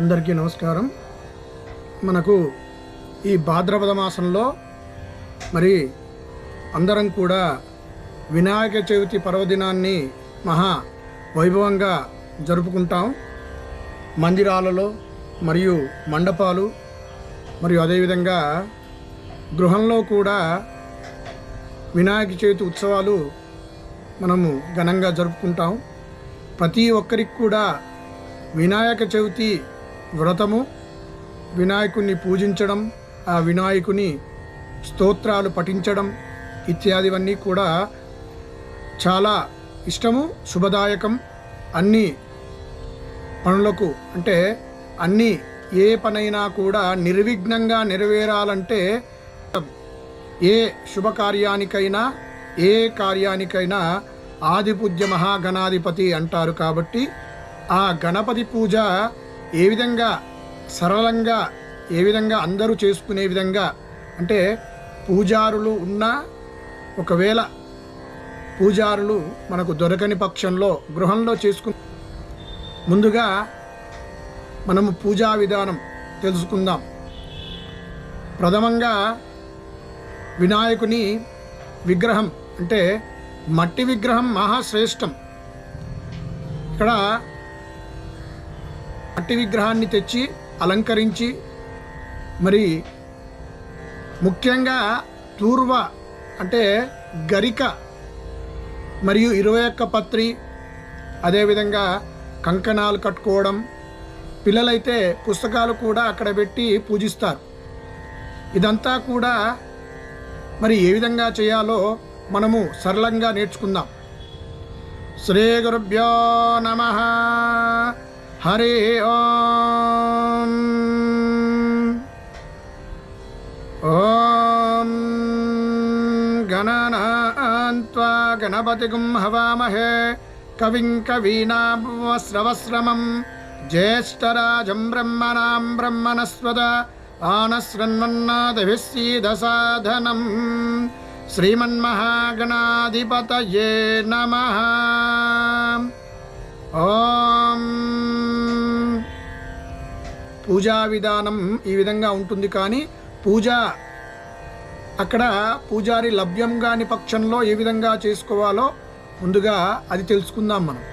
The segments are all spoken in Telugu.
అందరికీ నమస్కారం. మనకు ఈ భాద్రపద మాసంలో మరి అందరం కూడా వినాయక చవితి పర్వదినాన్ని మహా వైభవంగా జరుపుకుంటాం. మందిరాలలో మరియు మండపాలు మరియు అదేవిధంగా గృహంలో కూడా వినాయక చవితి ఉత్సవాలు మనము ఘనంగా జరుపుకుంటాం. ప్రతి ఒక్కరికి కూడా వినాయక చవితి వ్రతము వినాయకుణ్ణి పూజించడం ఆ వినాయకుని స్తోత్రాలు పఠించడం ఇత్యాదివన్నీ కూడా చాలా ఇష్టము శుభదాయకం. అన్ని పనులకు అంటే అన్ని ఏ పనైనా కూడా నిర్విఘ్నంగా నెరవేరాలంటే ఏ శుభకార్యానికైనా ఏ కార్యానికైనా ఆదిపూజ్య మహాగణాధిపతి అంటారు కాబట్టి ఆ గణపతి పూజ ఏ విధంగా సరళంగా ఏ విధంగా అందరూ చేసుకునే విధంగా అంటే పూజారులు ఉన్నా ఒకవేళ పూజారులు మనకు దొరకని పక్షంలో గృహంలో చేసుకు ముందుగా మనము పూజా విధానం తెలుసుకుందాం. ప్రథమంగా వినాయకుని విగ్రహం అంటే మట్టి విగ్రహం మహాశ్రేష్టం. ఇక్కడ మట్టి విగ్రహాన్ని తెచ్చి అలంకరించి మరి ముఖ్యంగా తూర్వ అంటే గరిక మరియు ఇరవై ఒక్క పత్రి అదేవిధంగా కంకణాలు కట్టుకోవడం పిల్లలైతే పుస్తకాలు కూడా అక్కడ పెట్టి పూజిస్తారు. ఇదంతా కూడా మరి ఏ విధంగా చేయాలో మనము సరళంగా నేర్చుకుందాం. శ్రీ గురుభ్యో నమ. హరి ఓం. ఓం. గణనాన్త్వా గణపతిగుం హవామహే. కవిం కవీనాశ్రవశ్రమం జ్యేష్టరాజం బ్రహ్మణాం బ్రహ్మణస్వద. ఆనశృణ్వన్నాదభిస్సీదసాధనం శ్రీమన్మహాగణాధిపతయే నమ. ఓం. పూజా విధానం ఈ విధంగా ఉంటుంది కానీ పూజ అక్కడ పూజారి లభ్యం కాని పక్షంలో ఏ విధంగా చేసుకోవాలో ముందుగా అది తెలుసుకుందాం మనం.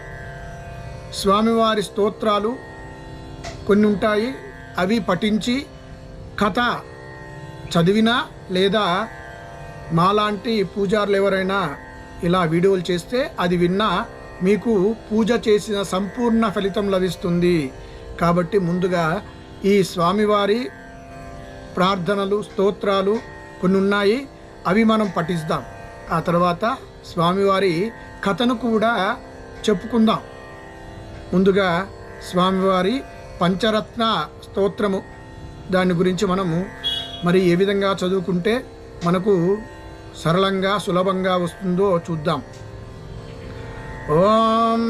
స్వామివారి స్తోత్రాలు కొన్ని ఉంటాయి. అవి పఠించి కథ చదివినా లేదా మాలాంటి పూజారులు ఎవరైనా ఇలా వీడియోలు చేస్తే అది విన్నా మీకు పూజ చేసిన సంపూర్ణ ఫలితం లభిస్తుంది. కాబట్టి ముందుగా ఈ స్వామివారి ప్రార్థనలు స్తోత్రాలు కొన్ని ఉన్నాయి అవి మనం పఠిస్తాం. ఆ తర్వాత స్వామివారి కథను కూడా చెప్పుకుందాం. ముందుగా స్వామివారి పంచరత్న స్తోత్రము. దాని గురించి మనము మరి ఏ విధంగా చదువుకుంటే మనకు సరళంగా సులభంగా వస్తుందో చూద్దాం. ఓం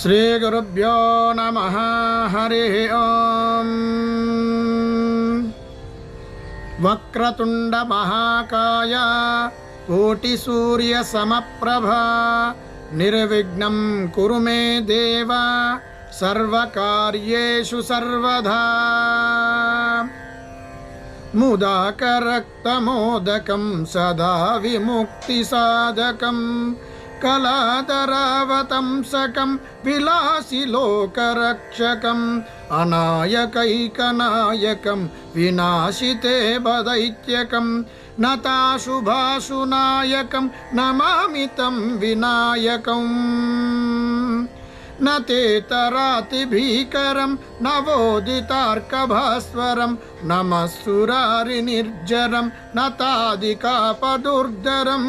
శ్రీ గురుభ్యో నమ హరి ఓం వక్రతుండ మహాకాయ కోటి సూర్య సమప్రభ నిర్విఘ్నం కురు మే దేవ సర్వకార్యేషు కళాధరావతంసకం విలాసిలోకరక్షకం అనాయకైకనాయకం వినాశితే బదైత్యకం నతాశుభాశునాయకం నమామితం వినాయకం. నేతరాతిభీకరం నవోదితార్కభాస్వరం నమస్సురారి నిర్జరం నతాదికాపదుర్ధరం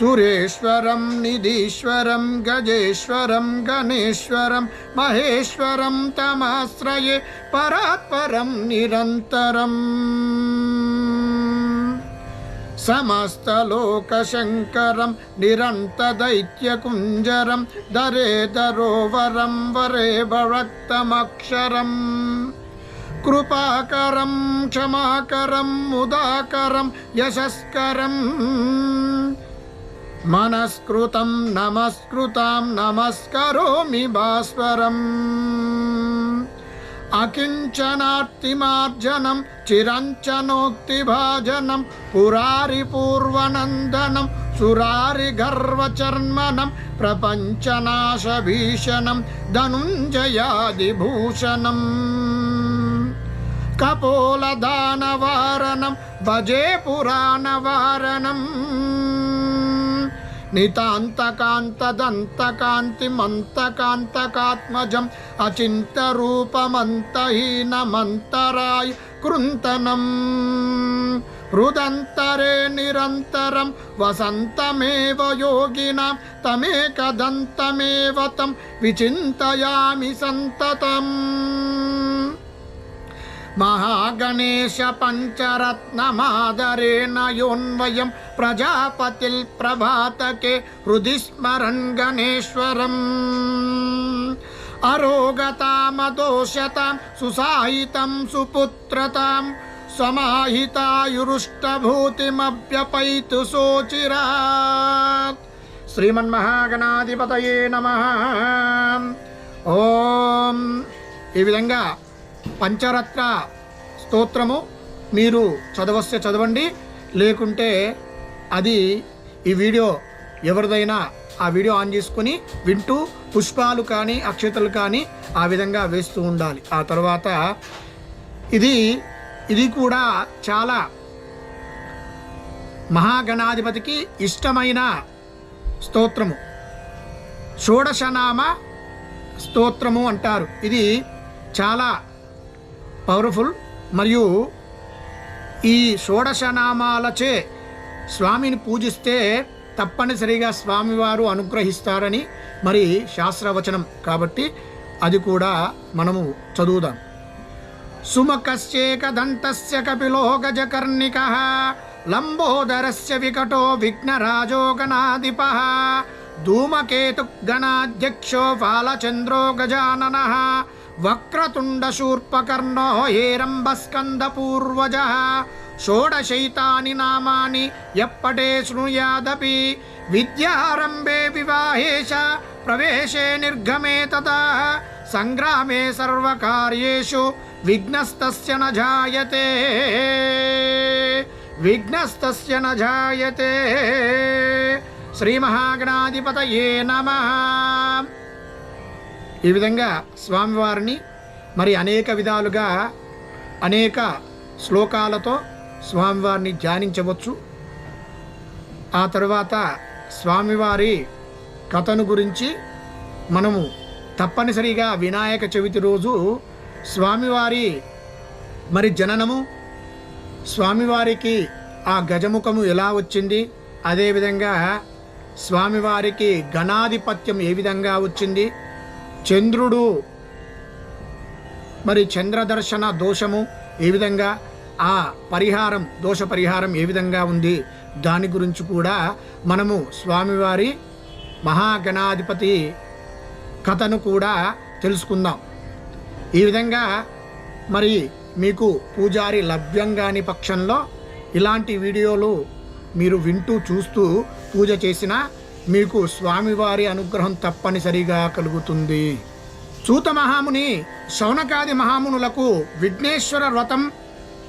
సురేశ్వరం నిధీశ్వరం గజేశ్వరం గణేశ్వరం మహేశ్వరం తమాశ్రయే పరాత్పరం నిరంతరం. సమస్తలోకశంకరం నిరంతదైత్యకుంజరం దరేదరోవరం వరే భక్తమక్షరం కృపాకరం క్షమాకరం ముదాకరం యశస్కరం. మనస్కృతం నమస్కృతాం నమస్కరోమి భాస్వరం. అకించనార్తిమార్జనం చిరంచనోక్తిభాజనం పురారి పూర్వనందనం సురారి గర్వచర్మణం ప్రపంచనాశభీషణం ధనుంజయాదిభూషణం. కపోలదానవారణం భజే పురాణవారణం నితాంతకాంతదంతకాంతిమంతకాంతకాత్మజం అచింతరూపమంతహీనమంతరాయ కృంతనం హృదంతరే నిరంతరం వసంతమేవ యోగినాం తమేకదంతమేవ తం విచింతయామి సంతతం మహాగణేశ పంచరత్నమాదరేణ యోన్వయం ప్రజాపతిల్ ప్రభాతకే హృది స్మరన్ గణేశ్వరం అరోగతామదోషతాం సుసాహితం సుపుత్రతాం సమాహితాయురుష్టభూతిమభ్యపైతు శోచిరాత్ శ్రీమన్మహాగణాధిపతయే నమ. ఓం. ఈ విధంగా పంచరత్న స్తోత్రము. మీరు చదవస్తే చదవండి. లేకుంటే అది ఈ వీడియో ఎవరిదైనా ఆ వీడియో ఆన్ చేసుకొని వింటూ పుష్పాలు కానీ అక్షతలు కానీ ఆ విధంగా వేస్తూ ఉండాలి. ఆ తర్వాత ఇది ఇది కూడా చాలా మహాగణాధిపతికి ఇష్టమైన స్తోత్రము. షోడశనామ స్తోత్రము అంటారు. ఇది చాలా పవర్ఫుల్ మరియు ఈ షోడశనామాలచే స్వామిని పూజిస్తే తప్పనిసరిగా స్వామివారు అనుగ్రహిస్తారని మరి శాస్త్రవచనం. కాబట్టి అది కూడా మనము చదువుదాం. సుమకశ్చేకదంతస్య కపిలోగజకర్ణిక లంబోదరస్య వికటో విఘ్నరాజోగణాధిప ధూమకేతుగణాధ్యక్షో ధూమకేతు గణాధ్యక్షో ఫాలచంద్రో గజానన వక్రతుండశూర్పకర్ణో హేరంబస్కందపూర్వజ షోడశైతాని నామాని ఎప్పటే శృణుయాదపి. విద్యారంభే వివాహేశ ప్రవేశే నిర్గమే తదా. సంగ్రామే సర్వకార్యేషు విఘ్నస్తస్య న జాయతే. విఘ్నస్తస్య న జాయతే. శ్రీ మహాగణాధిపతయే నమః. ఈ విధంగా స్వామివారిని మరి అనేక విధాలుగా అనేక శ్లోకాలతో స్వామివారిని ధ్యానించవచ్చు. ఆ తరువాత స్వామివారి కథను గురించి మనము తప్పనిసరిగా వినాయక చవితి రోజు స్వామివారి మరి జననము స్వామివారికి ఆ గజముఖము ఎలా వచ్చింది అదేవిధంగా స్వామివారికి గణాధిపత్యం ఏ విధంగా వచ్చింది చంద్రుడు మరి చంద్రదర్శన దోషము ఏ విధంగా? ఆ పరిహారం దోష పరిహారం ఏ విధంగా ఉంది? దాని గురించి కూడా మనము స్వామివారి మహాగణాధిపతి కథను కూడా తెలుసుకుందాం. ఈ విధంగా మరి మీకు పూజారి లభ్యం కాని పక్షంలో ఇలాంటి వీడియోలు మీరు వింటూ చూస్తూ పూజ చేసినా మీకు స్వామివారి అనుగ్రహం తప్పనిసరిగా కలుగుతుంది. సూత మహాముని శౌనకాది మహామునులకు విఘ్నేశ్వర వ్రతం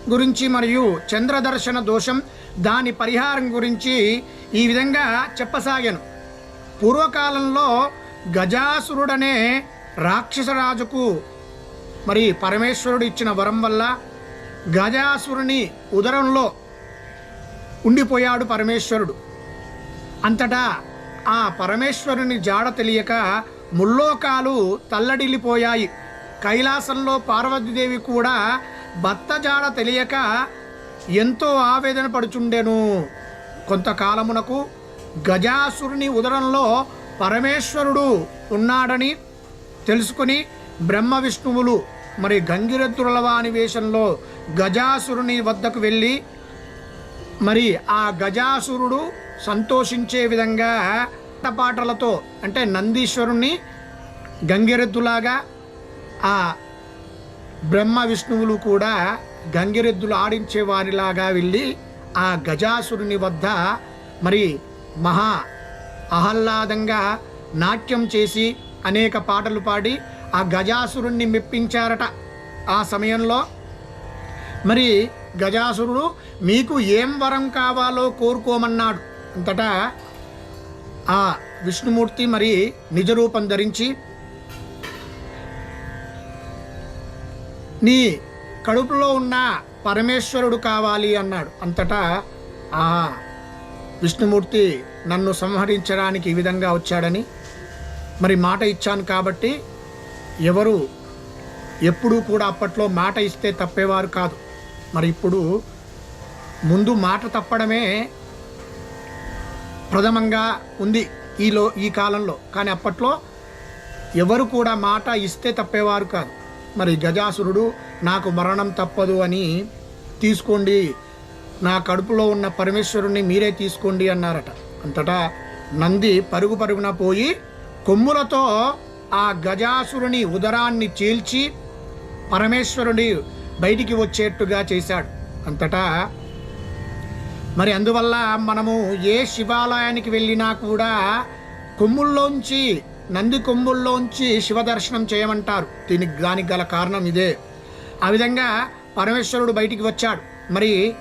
గురించి మరియు చంద్రదర్శన దోషం దాని పరిహారం గురించి ఈ విధంగా చెప్పసాగాను. పూర్వకాలంలో గజాసురుడనే రాక్షసరాజుకు మరి పరమేశ్వరుడు ఇచ్చిన వరం వల్ల గజాసురుని ఉదరంలో ఉండిపోయాడు పరమేశ్వరుడు. అంతటా ఆ పరమేశ్వరుని జాడ తెలియక ముల్లోకాలు తల్లడిల్లిపోయాయి. కైలాసంలో పార్వతీదేవి కూడా భర్త జాడ తెలియక ఎంతో ఆవేదన పడుచుండెను. కొంతకాలమునకు గజాసురుని ఉదరంలో పరమేశ్వరుడు ఉన్నాడని తెలుసుకుని బ్రహ్మ విష్ణువులు మరి గంగిరెద్దులవాని వేషంలో గజాసురుని వద్దకు వెళ్ళి మరి ఆ గజాసురుడు సంతోషించే విధంగా పాటలతో అంటే నందీశ్వరుణ్ణి గంగిరెద్దులాగా ఆ బ్రహ్మ విష్ణువులు కూడా గంగిరెద్దులు ఆడించే వారిలాగా వెళ్ళి ఆ గజాసురుని వద్ద మరి మహా ఆహ్లాదంగా నాట్యం చేసి అనేక పాటలు పాడి ఆ గజాసురుణ్ణి మెప్పించారట ఆ సమయంలో. మరి గజాసురుడు మీకు ఏం వరం కావాలో కోరుకోమన్నాడు. అంతటా ఆ విష్ణుమూర్తి మరి నిజరూపం ధరించి నీ కడుపులో ఉన్న పరమేశ్వరుడు కావాలి అన్నాడు. అంతటా ఆ విష్ణుమూర్తి నన్ను సంహరించడానికి ఈ విధంగా వచ్చాడని మరి మాట ఇచ్చాను కాబట్టి ఎవరు ఎప్పుడూ కూడా అప్పట్లో మాట ఇస్తే తప్పేవారు కాదు. మరి ఇప్పుడు ముందు మాట తప్పడమే ప్రథమంగా ఉంది ఈలో ఈ కాలంలో. కానీ అప్పట్లో ఎవరు కూడా మాట ఇస్తే తప్పేవారు కాదు. మరి గజాసురుడు నాకు మరణం తప్పదు అని తీసుకోండి నా కడుపులో ఉన్న పరమేశ్వరుణ్ణి మీరే తీసుకోండి అన్నారట. అంతటా నంది పరుగు పరుగున పోయి కొమ్ములతో ఆ గజాసురుని ఉదరాన్ని చీల్చి పరమేశ్వరుని బయటికి వచ్చేట్టుగా చేశాడు. అంతటా మరి అందువల్ల మనము ఏ శివాలయానికి వెళ్ళినా కూడా కొమ్ముల్లోంచి నంది కొమ్ముల్లోంచి శివ దర్శనం చేయమంటారు. దీనికి దానికి గల కారణం ఇదే. ఆ విధంగా పరమేశ్వరుడు బయటికి వచ్చాడు. మరి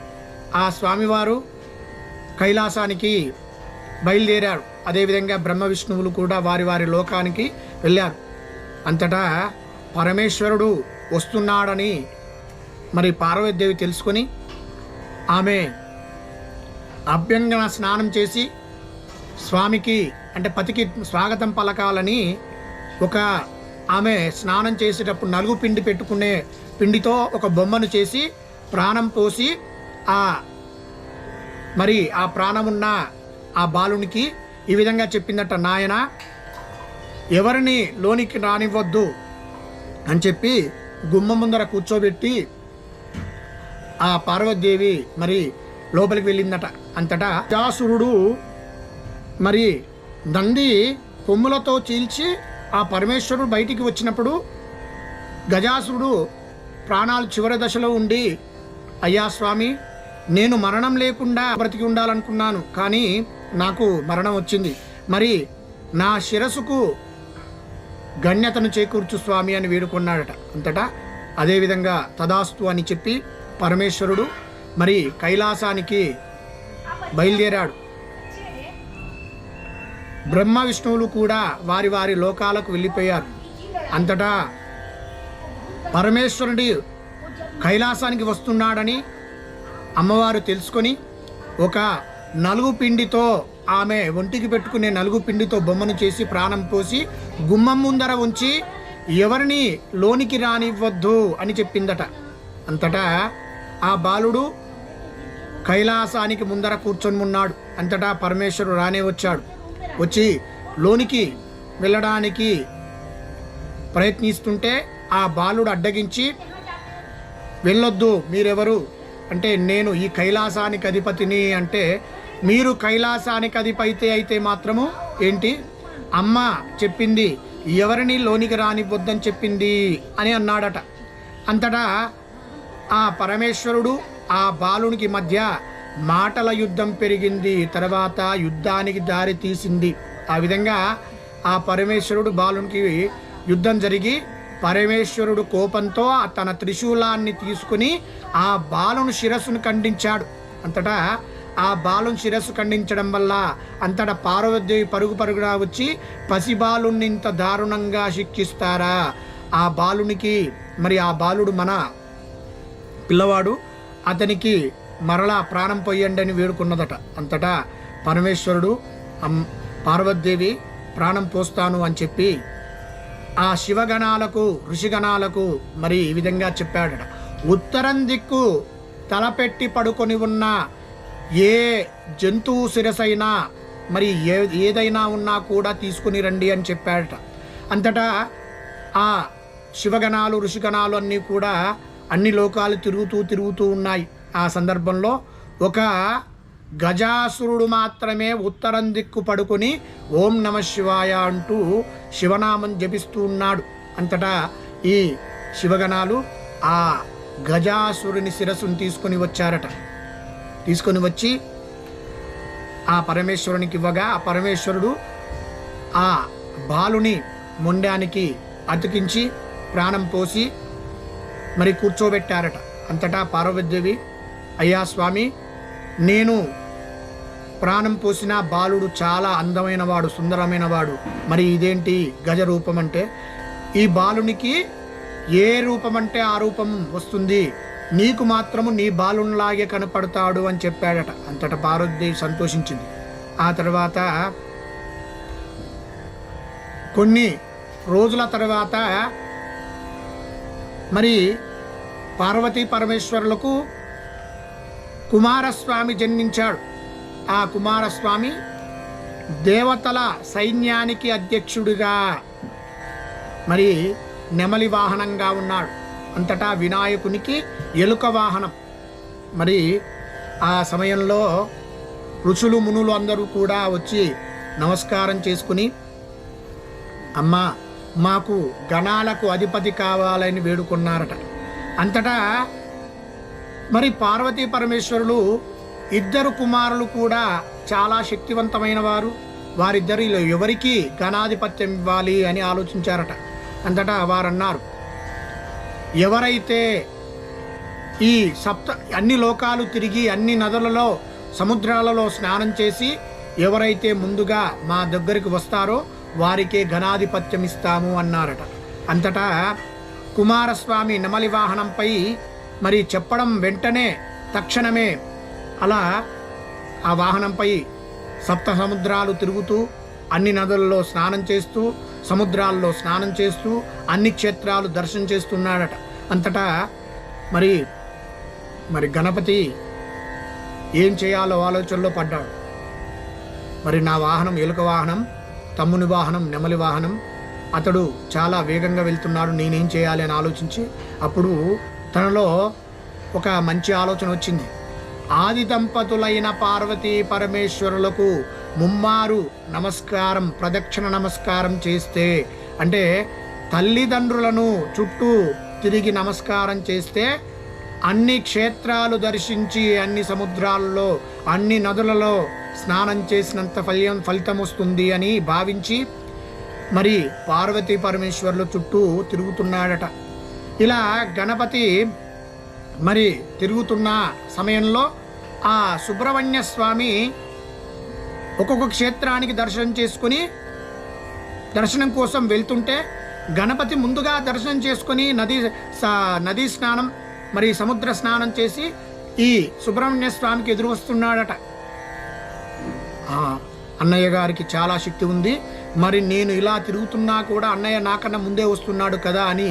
ఆ స్వామివారు కైలాసానికి బయలుదేరాడు అదేవిధంగా బ్రహ్మ విష్ణువులు కూడా వారి వారి లోకానికి వెళ్ళారు. అంతటా పరమేశ్వరుడు వస్తున్నాడని మరి పార్వతీదేవి తెలుసుకొని ఆమె అభ్యంగన స్నానం చేసి స్వామికి అంటే పతికి స్వాగతం పలకాలని ఒక ఆమె స్నానం చేసేటప్పుడు నలుగు పిండి పెట్టుకునే పిండితో ఒక బొమ్మను చేసి ప్రాణం పోసి ఆ మరి ఆ ప్రాణమున్న ఆ బాలునికి ఈ విధంగా చెప్పిందట నాయన ఎవరిని లోనికి రానివ్వద్దు అని చెప్పి గుమ్మ ముందర కూర్చోబెట్టి ఆ పార్వతీదేవి మరి లోపలికి వెళ్ళిందట. అంతటా జాసురుడు మరి నంది కొమ్ములతో చీల్చి ఆ పరమేశ్వరుడు బయటికి వచ్చినప్పుడు గజాసురుడు ప్రాణాలు చివరి దశలో ఉండి అయ్యా స్వామి నేను మరణం లేకుండా బ్రతికి ఉండాలనుకున్నాను కానీ నాకు మరణం వచ్చింది. మరి నా శిరసుకు గణ్యతను చేకూర్చు స్వామి అని వేడుకున్నాడట. అంతటా అదేవిధంగా తదాస్తు అని చెప్పి పరమేశ్వరుడు మరి కైలాసానికి బయలుదేరాడు. బ్రహ్మ విష్ణువులు కూడా వారి వారి లోకాలకు వెళ్ళిపోయారు. అంతటా పరమేశ్వరుడి కైలాసానికి వస్తున్నాడని అమ్మవారు తెలుసుకొని ఒక నలుగు పిండితో ఆమె ఒంటికి పెట్టుకునే నలుగు పిండితో బొమ్మను చేసి ప్రాణం పోసి గుమ్మం ముందర ఉంచి ఎవరిని లోనికి రానివ్వద్దు అని చెప్పిందట. అంతటా ఆ బాలుడు కైలాసానికి ముందర కూర్చొని ఉన్నాడు. అంతటా పరమేశ్వరుడు రానే వచ్చాడు. వచ్చి లోనికి వెళ్ళడానికి ప్రయత్నిస్తుంటే ఆ బాలుడు అడ్డగించి వెళ్ళొద్దు మీరెవరు? అంటే నేను ఈ కైలాసానికి అధిపతిని అంటే మీరు కైలాసానికి అధిపతి అయితే మాత్రము ఏంటి? అమ్మ చెప్పింది ఎవరిని లోనికి రానివ్వద్దని చెప్పింది అని అన్నాడట. అంతటా ఆ పరమేశ్వరుడు ఆ బాలునికి మధ్య మాటల యుద్ధం పెరిగింది. తర్వాత యుద్ధానికి దారి తీసింది. ఆ విధంగా ఆ పరమేశ్వరుడు బాలునికి యుద్ధం జరిగి పరమేశ్వరుడు కోపంతో తన త్రిశూలాన్ని తీసుకుని ఆ బాలును శిరస్సును ఖండించాడు. అంతటా ఆ బాలుని శిరస్సు ఖండించడం వల్ల అంతటా పార్వతీదేవి పరుగు పరుగున వచ్చి పసిబాలుని ఇంత దారుణంగా శిక్షిస్తారా? ఆ బాలునికి మరి ఆ బాలుడు మన పిల్లవాడు అతనికి మరలా ప్రాణం పొయ్యండి అని వేడుకున్నదట. అంతటా పరమేశ్వరుడు పార్వతీదేవి ప్రాణం పోస్తాను అని చెప్పి ఆ శివగణాలకు ఋషిగణాలకు మరి ఈ విధంగా చెప్పాడట. ఉత్తరం దిక్కు తలపెట్టి పడుకొని ఉన్న ఏ జంతువు శిరసైనా మరి ఏ ఏదైనా ఉన్నా కూడా తీసుకుని రండి అని చెప్పాడట. అంతటా ఆ శివగణాలు ఋషిగణాలు అన్నీ కూడా అన్ని లోకాలు తిరుగుతూ తిరుగుతూ ఉన్నాయి. ఆ సందర్భంలో ఒక గజాసురుడు మాత్రమే ఉత్తరం దిక్కు పడుకొని ఓం నమ శివాయ అంటూ శివనామం జపిస్తూ ఉన్నాడు. అంతటా ఈ శివగణాలు ఆ గజాసురుని శిరస్సును తీసుకొని వచ్చారట. తీసుకొని వచ్చి ఆ పరమేశ్వరునికి ఇవ్వగా ఆ పరమేశ్వరుడు ఆ బాలుని ముండానికి అతికించి ప్రాణం పోసి మరి కూర్చోబెట్టారట. అంతటా పార్వతీదేవి అయ్యా స్వామి నేను ప్రాణం పోసిన బాలుడు చాలా అందమైన వాడు సుందరమైన వాడు మరి ఇదేంటి గజ రూపం అంటే ఈ బాలునికి ఏ రూపం అంటే ఆ రూపం వస్తుంది? నీకు మాత్రము నీ బాలునిలాగే కనపడతాడు అని చెప్పాడట. అంతటా పార్వతీదేవి సంతోషించింది. ఆ తర్వాత కొన్ని రోజుల తర్వాత మరి పార్వతీ పరమేశ్వరులకు కుమారస్వామి జన్మించాడు. ఆ కుమారస్వామి దేవతల సైన్యానికి అధ్యక్షుడిగా మరి నెమలి వాహనంగా ఉన్నాడు. అంతటా వినాయకునికి ఎలుక వాహనం. మరి ఆ సమయంలో ఋషులు మునులు అందరూ కూడా వచ్చి నమస్కారం చేసుకుని అమ్మా మాకు గణాలకు అధిపతి కావాలని వేడుకున్నారట. అంతటా మరి పార్వతీ పరమేశ్వరులు ఇద్దరు కుమారులు కూడా చాలా శక్తివంతమైన వారు వారిద్దరిలో ఎవరికి ఘనాధిపత్యం ఇవ్వాలి అని ఆలోచించారట. అంతటా వారన్నారు ఎవరైతే ఈ సప్త అన్ని లోకాలు తిరిగి అన్ని నదులలో సముద్రాలలో స్నానం చేసి ఎవరైతే ముందుగా మా దగ్గరికి వస్తారో వారికే ఘనాధిపత్యం ఇస్తాము అన్నారట. అంతటా కుమారస్వామి నెమలి వాహనంపై మరి చెప్పడం వెంటనే తక్షణమే అలా ఆ వాహనంపై సప్త సముద్రాలు తిరుగుతూ అన్ని నదులలో స్నానం చేస్తూ సముద్రాల్లో స్నానం చేస్తూ అన్ని క్షేత్రాలు దర్శనం చేస్తున్నాడట. అంతటా మరి మరి గణపతి ఏం చేయాలో ఆలోచనలో పడ్డాడు. మరి నా వాహనం ఎలుక వాహనం తమ్ముని వాహనం నెమలి వాహనం అతడు చాలా వేగంగా వెళ్తున్నాడు నేనేం చేయాలి అని ఆలోచించి అప్పుడు తనలో ఒక మంచి ఆలోచన వచ్చింది. ఆది దంపతులైన పార్వతీ పరమేశ్వరులకు ముమ్మారు నమస్కారం ప్రదక్షిణ నమస్కారం చేస్తే అంటే తల్లిదండ్రులను చుట్టూ తిరిగి నమస్కారం చేస్తే అన్ని క్షేత్రాలు దర్శించి అన్ని సముద్రాల్లో అన్ని నదులలో స్నానం చేసినంత ఫలితం ఫలితం వస్తుంది అని భావించి మరి పార్వతీ పరమేశ్వర్ల చుట్టూ తిరుగుతున్నాడట. ఇలా గణపతి మరి తిరుగుతున్న సమయంలో ఆ సుబ్రహ్మణ్య స్వామి ఒక్కొక్క క్షేత్రానికి దర్శనం చేసుకుని దర్శనం కోసం వెళ్తుంటే గణపతి ముందుగా దర్శనం చేసుకుని నది నదీ స్నానం మరి సముద్ర స్నానం చేసి ఈ సుబ్రహ్మణ్య స్వామికి ఎదురు వస్తున్నాడట. అన్నయ్య గారికి చాలా శక్తి ఉంది. మరి నేను ఇలా తిరుగుతున్నా కూడా అన్నయ్య నాకన్నా ముందే వస్తున్నాడు కదా అని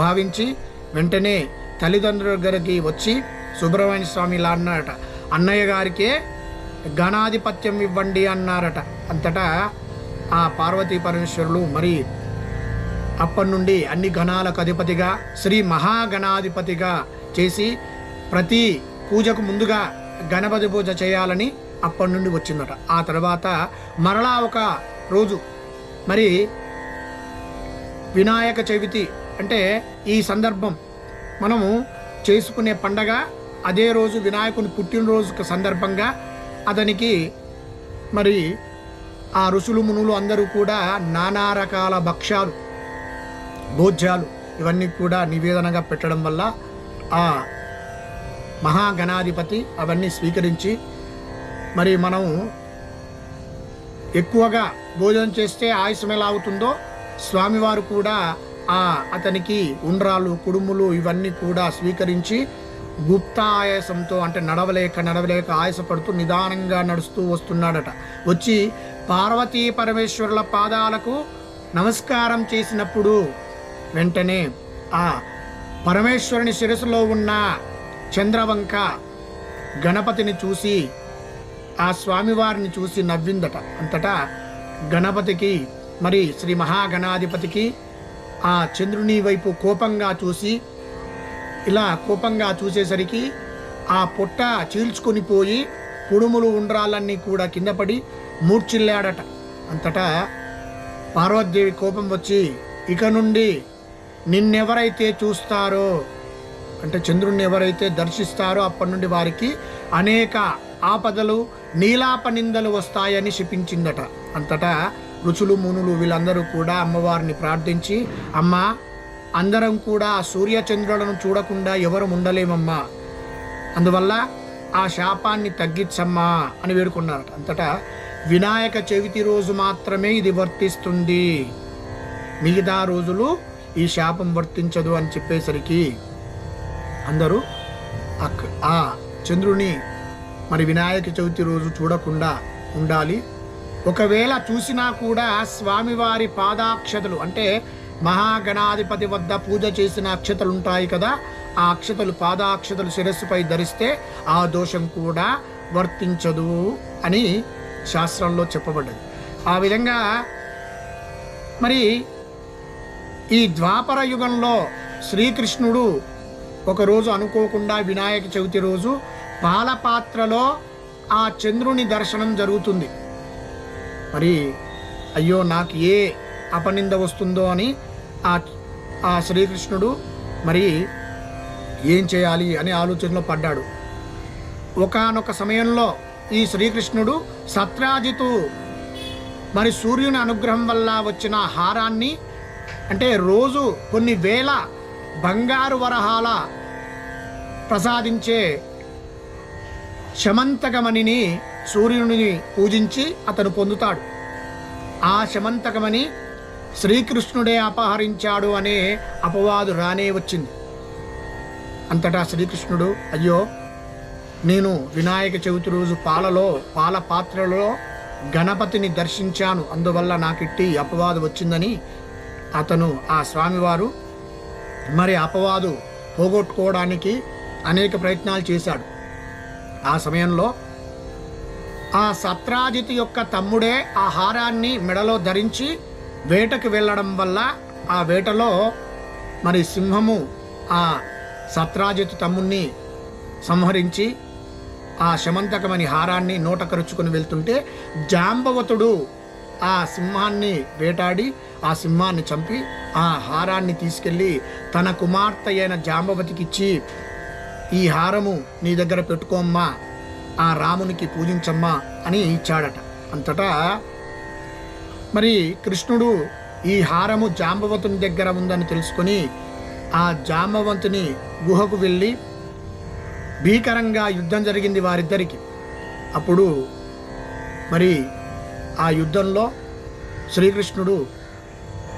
భావించి వెంటనే తల్లిదండ్రుల దగ్గరికి వచ్చి సుబ్రహ్మణ్య స్వామి ఇలా అన్నారట. అన్నయ్య గారికే గణాధిపత్యం ఇవ్వండి అన్నారట. అంతటా ఆ పార్వతీ పరమేశ్వరులు మరి అప్పటి నుండి అన్ని గణాలకు అధిపతిగా శ్రీ మహాగణాధిపతిగా చేసి ప్రతి పూజకు ముందుగా గణపతి పూజ చేయాలని అప్పటి నుండి వచ్చిందట. ఆ తర్వాత మరలా ఒక రోజు మరి వినాయక చవితి అంటే ఈ సందర్భం. మనము చేసుకునే పండగ అదే రోజు వినాయకుని పుట్టినరోజు సందర్భంగా అతనికి మరి ఆ ఋషులు మునులు అందరూ కూడా నానా రకాల భక్ష్యాలు భోజ్యాలు ఇవన్నీ కూడా నివేదనగా పెట్టడం వల్ల ఆ మహాగణాధిపతి అవన్నీ స్వీకరించి మరి మనం ఎక్కువగా భోజనం చేస్తే ఆయుసం ఎలా అవుతుందో స్వామివారు కూడా ఆ అతనికి ఉండ్రాలు కుడుములు ఇవన్నీ కూడా స్వీకరించి గుప్త ఆయాసంతో అంటే నడవలేక నడవలేక ఆయాసపడుతూ నిదానంగా నడుస్తూ వస్తున్నాడట. వచ్చి పార్వతీ పరమేశ్వరుల పాదాలకు నమస్కారం చేసినప్పుడు వెంటనే ఆ పరమేశ్వరుని శిరస్సులో ఉన్న చంద్రవంక గణపతిని చూసి ఆ స్వామివారిని చూసి నవ్విందట. అంతటా గణపతికి మరి శ్రీ మహాగణాధిపతికి ఆ చంద్రుని వైపు కోపంగా చూసి ఇలా కోపంగా చూసేసరికి ఆ పొట్ట చీల్చుకొని పోయి పుడుములు ఉండ్రాలన్నీ కూడా కింద పడి మూర్చిల్లాడట. అంతటా పార్వతీదేవి కోపం వచ్చి ఇక నుండి నిన్నెవరైతే చూస్తారో? అంటే చంద్రుణ్ణి ఎవరైతే దర్శిస్తారో అప్పటి నుండి వారికి అనేక ఆపదలు నీలాప నిందలు వస్తాయని శపించిందట. అంతటా రుచులు మునులు వీళ్ళందరూ కూడా అమ్మవారిని ప్రార్థించి అమ్మ అందరం కూడా సూర్యచంద్రులను చూడకుండా ఎవరు ఉండలేమమ్మా. అందువల్ల ఆ శాపాన్ని తగ్గించమ్మా అని వేడుకున్నారట. అంతటా వినాయక చవితి రోజు మాత్రమే ఇది వర్తిస్తుంది. మిగతా రోజులు ఈ శాపం వర్తించదు అని చెప్పేసరికి అందరూ అక్- ఆ చంద్రుని మరి వినాయక చవితి రోజు చూడకుండా ఉండాలి. ఒకవేళ చూసినా కూడా స్వామివారి పాదాక్షతలు అంటే మహాగణాధిపతి వద్ద పూజ చేసిన అక్షతలు ఉంటాయి కదా ఆ అక్షతలు పాదాక్షతలు శిరస్సుపై ధరిస్తే ఆ దోషం కూడా వర్తించదు అని శాస్త్రంలో చెప్పబడ్డది. ఆ విధంగా మరి ఈ ద్వాపర యుగంలో శ్రీకృష్ణుడు ఒకరోజు అనుకోకుండా వినాయక చవితి రోజు పాలపాత్రలో ఆ చంద్రుని దర్శనం జరుగుతుంది. మరి అయ్యో నాకు ఏ అపనింద వస్తుందో అని ఆ ఆ శ్రీకృష్ణుడు మరి ఏం చేయాలి అనే ఆలోచనలో పడ్డాడు. ఒకానొక సమయంలో ఈ శ్రీకృష్ణుడు సత్రాజితు మరి సూర్యుని అనుగ్రహం వల్ల వచ్చిన హారాన్ని అంటే రోజు కొన్ని వేల బంగారు వరహాల ప్రసాదించే శమంతకమణిని సూర్యుని పూజించి అతను పొందుతాడు. ఆ శమంతకమణి శ్రీకృష్ణుడే అపహరించాడు అనే అపవాదు రానే వచ్చింది. అంతటా శ్రీకృష్ణుడు అయ్యో నేను వినాయక చవితి రోజు పాలలో పాల పాత్రలో గణపతిని దర్శించాను. అందువల్ల నాకిట్టి అపవాదు వచ్చిందని అతను ఆ స్వామివారు మరి అపవాదు పోగొట్టుకోవడానికి అనేక ప్రయత్నాలు చేశాడు. ఆ సమయంలో ఆ సత్రాజిత్ యొక్క తమ్ముడే ఆ హారాన్ని మెడలో ధరించి వేటకు వెళ్ళడం వల్ల ఆ వేటలో మరి సింహము ఆ సత్రాజిత్ తమ్ముణ్ణి సంహరించి ఆ శమంతకమని హారాన్ని నోటకరుచుకుని వెళ్తుంటే జాంబవతుడు ఆ సింహాన్ని వేటాడి ఆ సింహాన్ని చంపి ఆ హారాన్ని తీసుకెళ్ళి తన కుమార్తె అయిన జాంబవతికి ఇచ్చి ఈ హారము నీ దగ్గర పెట్టుకోమ్మా ఆ రామునికి పూజించమ్మా అని ఇచ్చాడట. అంతటా మరి కృష్ణుడు ఈ హారము జాంబవతుని దగ్గర ఉందని తెలుసుకొని ఆ జాంబవంతుని గుహకు వెళ్ళి భీకరంగా యుద్ధం జరిగింది వారిద్దరికి. అప్పుడు మరి ఆ యుద్ధంలో శ్రీకృష్ణుడు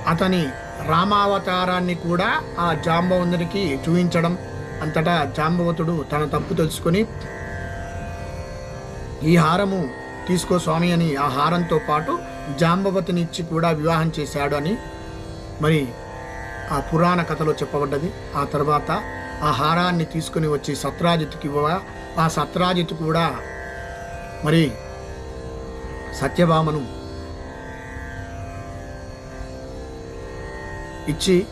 అతని రామావతారాన్ని కూడా ఆ జాంబవంతునికి చూపించడం అంతటా జాంబవతుడు తన తప్పు తెలుసుకొని ఈ హారము తీసుకో స్వామి అని ఆ హారంతో పాటు జాంబవతిని ఇచ్చి కూడా వివాహం చేశాడు అని మరి ఆ పురాణ కథలో చెప్పబడ్డది. ఆ తర్వాత ఆ హారాన్ని తీసుకుని వచ్చి సత్రాజిత్కి ఇవ్వగా ఆ సత్రాజిత్ కూడా మరి సత్యభామను ఇచ్చి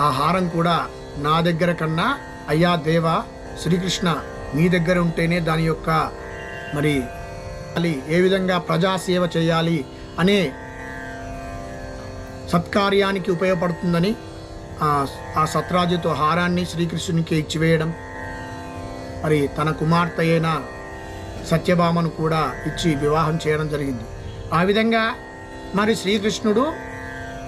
ఆ హారం కూడా నా దగ్గర కన్నా అయ్యా దేవ శ్రీకృష్ణ మీ దగ్గర ఉంటేనే దాని యొక్క మరి ఏ విధంగా ప్రజాసేవ చేయాలి అనే సత్కార్యానికి ఉపయోగపడుతుందని ఆ ఆ హారాన్ని శ్రీకృష్ణునికి ఇచ్చివేయడం మరి తన కుమార్తె అయిన సత్యభామను కూడా ఇచ్చి వివాహం చేయడం జరిగింది. ఆ విధంగా మరి శ్రీకృష్ణుడు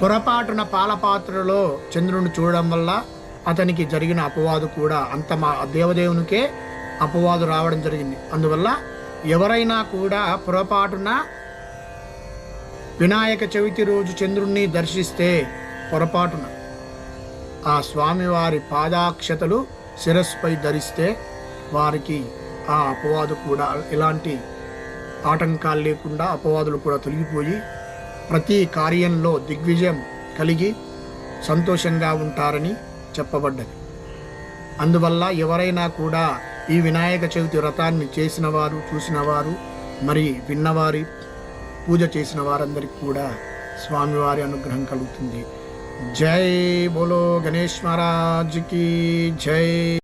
పొరపాటున పాలపాత్రలో చంద్రుని చూడడం వల్ల అతనికి జరిగిన అపవాదు కూడా అంత మా దేవదేవునికే అపవాదు రావడం జరిగింది. అందువల్ల ఎవరైనా కూడా పొరపాటున వినాయక చవితి రోజు చంద్రుణ్ణి దర్శిస్తే పొరపాటున ఆ స్వామివారి పాదాక్షతలు శిరస్సుపై ధరిస్తే వారికి ఆ అపవాదు కూడా ఎలాంటి ఆటంకాలు లేకుండా అపవాదులు కూడా తొలగిపోయి ప్రతి కార్యంలో దిగ్విజయం కలిగి సంతోషంగా ఉంటారని చెప్పబడ్డది. అందువల్ల ఎవరైనా కూడా ఈ వినాయక చవితి వ్రతాన్ని చేసినవారు చూసినవారు మరి విన్నవారి పూజ చేసిన వారందరికీ కూడా స్వామివారి అనుగ్రహం కలుగుతుంది. జై బోలో గణేష్ మహారాజ్కి జై.